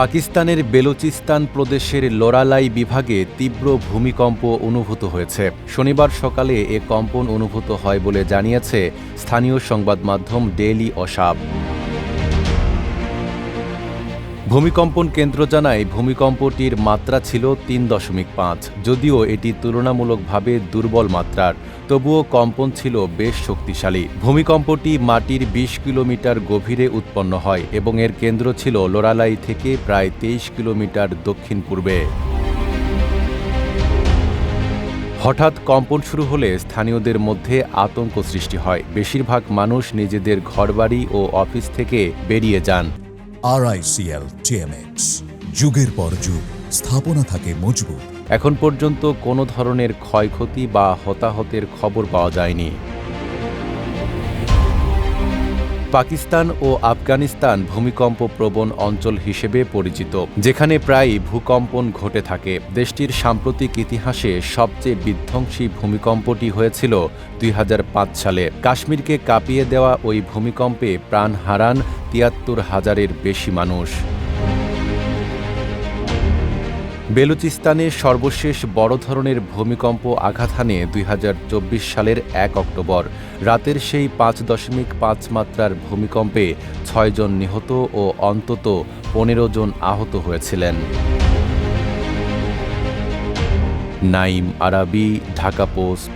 পাকিস্তানের বেলুচিস্তান প্রদেশের লোরালাই বিভাগে তীব্র ভূমিকম্প অনুভূত হয়েছে। শনিবার সকালে এ কম্পন অনুভূত হয় বলে জানিয়েছে স্থানীয় সংবাদ মাধ্যম ডেইলি অসাব। ভূমিকম্পন কেন্দ্র জানায় ভূমিকম্পটির মাত্রা ছিল তিন দশমিক পাঁচ, যদিও এটি তুলনামূলকভাবে দুর্বল মাত্রার, তবুও কম্পন ছিল বেশ শক্তিশালী। ভূমিকম্পটি মাটির ২০ কিলোমিটার গভীরে উৎপন্ন হয় এবং এর কেন্দ্র ছিল লোরালাই থেকে প্রায় তেইশ কিলোমিটার দক্ষিণ পূর্বে হঠাৎ কম্পন শুরু হলে স্থানীয়দের মধ্যে আতঙ্ক সৃষ্টি হয়। বেশিরভাগ মানুষ নিজেদের ঘরবাড়ি ও অফিস থেকে বেরিয়ে যান। আরআইসিএল টিএমএক্স যুগের পর যুগ, স্থাপনা থাকে মজবুত। এখন পর্যন্ত কোনো ধরনের ক্ষয়ক্ষতি বা হতাহতের খবর পাওয়া যায়নি। পাকিস্তান ও আফগানিস্তান ভূমিকম্প প্রবণ অঞ্চল হিসেবে পরিচিত, যেখানে প্রায়ই ভূকম্পন ঘটে থাকে। দেশটির সাম্প্রতিক ইতিহাসে সবচেয়ে বিধ্বংসী ভূমিকম্পটি হয়েছিল দুই হাজার পাঁচ সালে। কাশ্মীরকে কাঁপিয়ে দেওয়া ওই ভূমিকম্পে প্রাণ হারান তিয়াত্তর হাজারের বেশি মানুষ। বেলুচিস্তানে সর্বশেষ বড় ধরনের ভূমিকম্প আঘাত হানে দুই হাজার চব্বিশ সালের এক অক্টোবর। রাতের সেই পাঁচ দশমিক পাঁচ মাত্রার ভূমিকম্পে ছয়জন নিহত ও অন্তত পনেরো জন আহত হয়েছিলেন। নাইম আরাবি, ঢাকা পোস্ট।